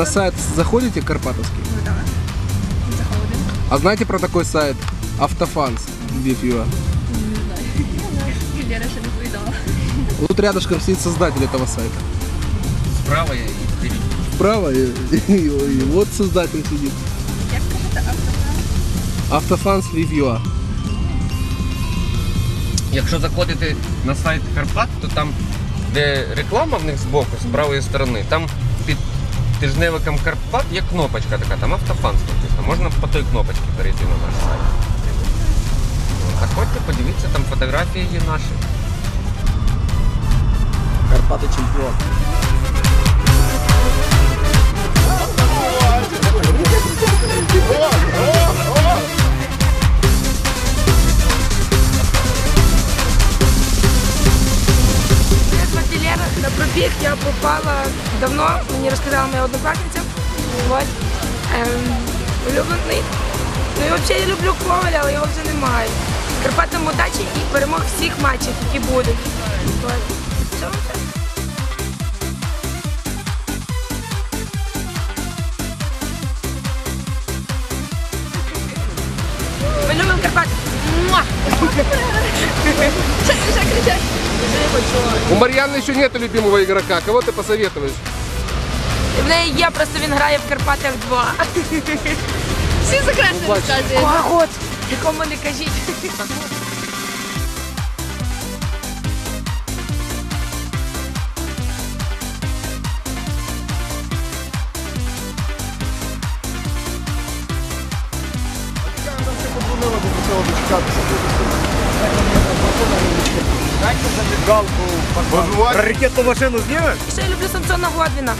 на сайт заходите Карпатовский? Ну так. Заходимо. А знаете про такой сайт Автофанс View.ua? Лера ще не повідала. Вот рядышком сидит создатель этого сайта. Справа я і вперед. Справа и, и- и вот создатель сидит. Як кажете, автофан? Автофанс View.ua. Якщо заходити на сайт Карпат, то там, де реклама в них збоку, з правої сторони, там під тижневиком Карпат є кнопочка така, там автофанс написано. Можна по той кнопочці перейти на наш сайт. Заходьте, подивіться, там фотографії є наші. Карпаты чемпион. розказала моя однокласниця. Вот. Ем, улюблений. Ну і взагалі я люблю коваля, але його вже немає. Карпатам удачі і перемог всіх матчів, які будуть. Вот. Все, все. Ми любимо Карпати. Муа! Ще кричать. У Марьяны еще нету любимого игрока. Кого ты посоветуешь? В неї є, просто він грає в Карпатах 2. Всі секрети розказують. Кого? Якому не кажіть. Ракетну машину знімеш? Ще я люблю Самсона Годвіна.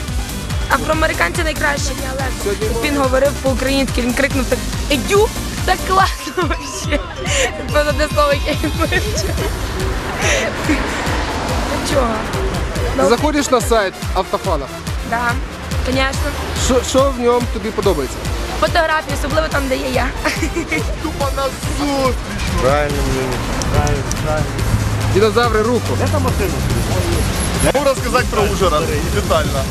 Афроамериканці найкращі. Він говорив по-українськи, він крикнув так Едю, так класно вообще. Це одне слово, яке я вивчив. Ну чого? Ти заходиш на сайт Автофана. Да, звісно. Що- Що в ньому тобі подобається? Фотографії, особливо там, де є я. Тупо на зустріч. Правильно. Правильно, правильно. Динозаври руку. Це машина. Могу рассказать про Ужгород детально.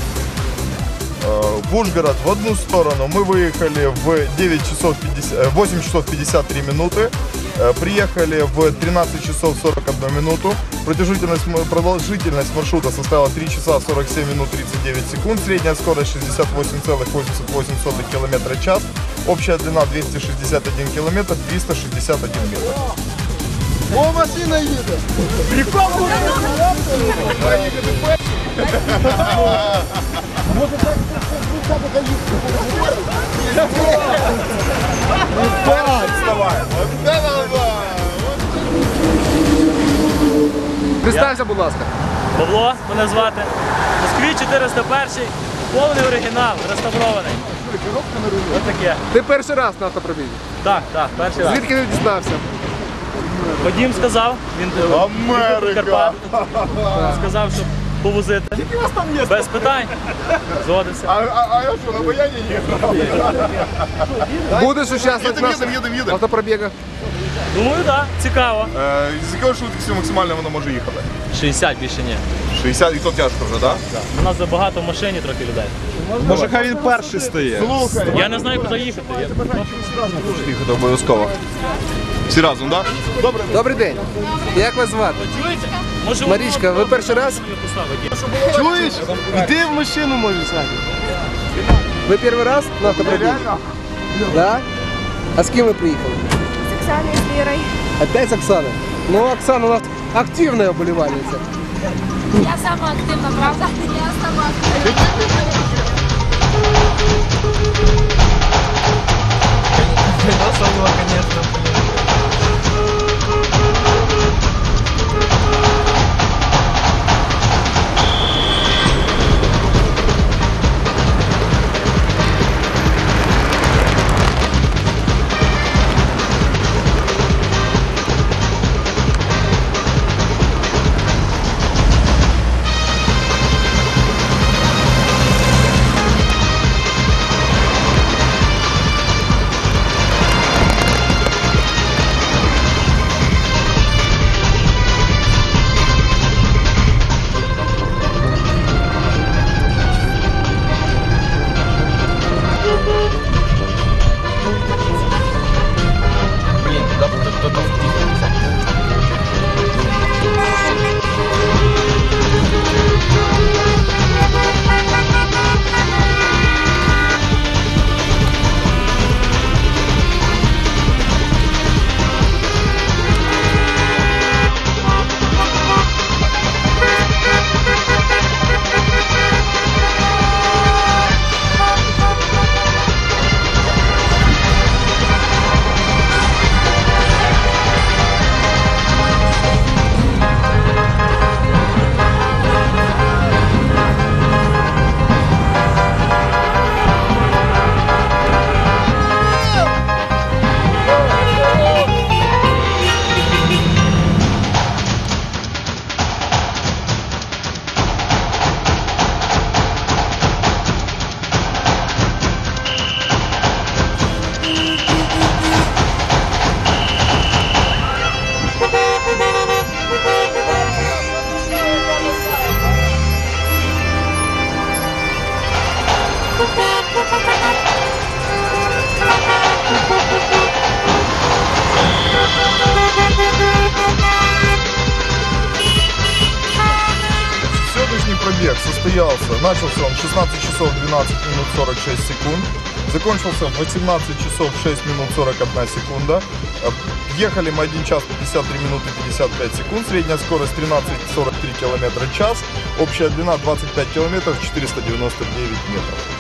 Э, В Ужгород в одну сторону мы выехали в 9 часов 50, э, 8 часов 53 минуты. Э, Приехали в 13 часов 41 минуту. Продолжительность, м- продолжительность маршрута составила 3 часа 47 минут 39 секунд. Средняя скорость 68,88 км в час. Общая длина 261 км 361 метр. О, машина їде! Представся, будь ласка. Павло, мене звати. Москві 401, повний оригінал, реставрований. Ось таке. Ти перший раз на автопробізі. Так, так, перший раз. Звідки ти дізнався? Вадім сказав, він Америка! Карпат. Сказав, щоб повозити. Скільки вас там є? Без питань. Згодився. А, а, а я що, на баяні їхав? Будеш учасник Їдем, в їдем, їдем, їдем. автопробігах? Думаю, так, цікаво. Е, З якого швидкістю максимально воно може їхати? 60 більше ні. 60 і то тяжко вже, так? У нас забагато в машині трохи людей. Може хай він перший стає. Слухай, Я не знаю, куди їхати. Я... їхати обов'язково. Всі разом, так? Добре. Добрий день. Як вас звати? Чуєте? Може, Марічка, ви перший раз? Чуєш? Іди в машину можеш сядь. Ви перший раз на автопробізі? Да? А з ким ви приїхали? З Оксаною, з Лірою. Опять с Оксаной? Ну, Оксана у нас активная болівальниця. Я сама активна, правда? Я сама активна. Хрена конечно. Сегодняшний пробег состоялся, начался он 16 часов 12 минут 46 секунд закончился в 18 часов 6 минут 41 секунда. Э, Ехали мы 1 час 53 минуты 55 секунд, средняя скорость 13,43 км в час, общая длина 25 километров 499 метров.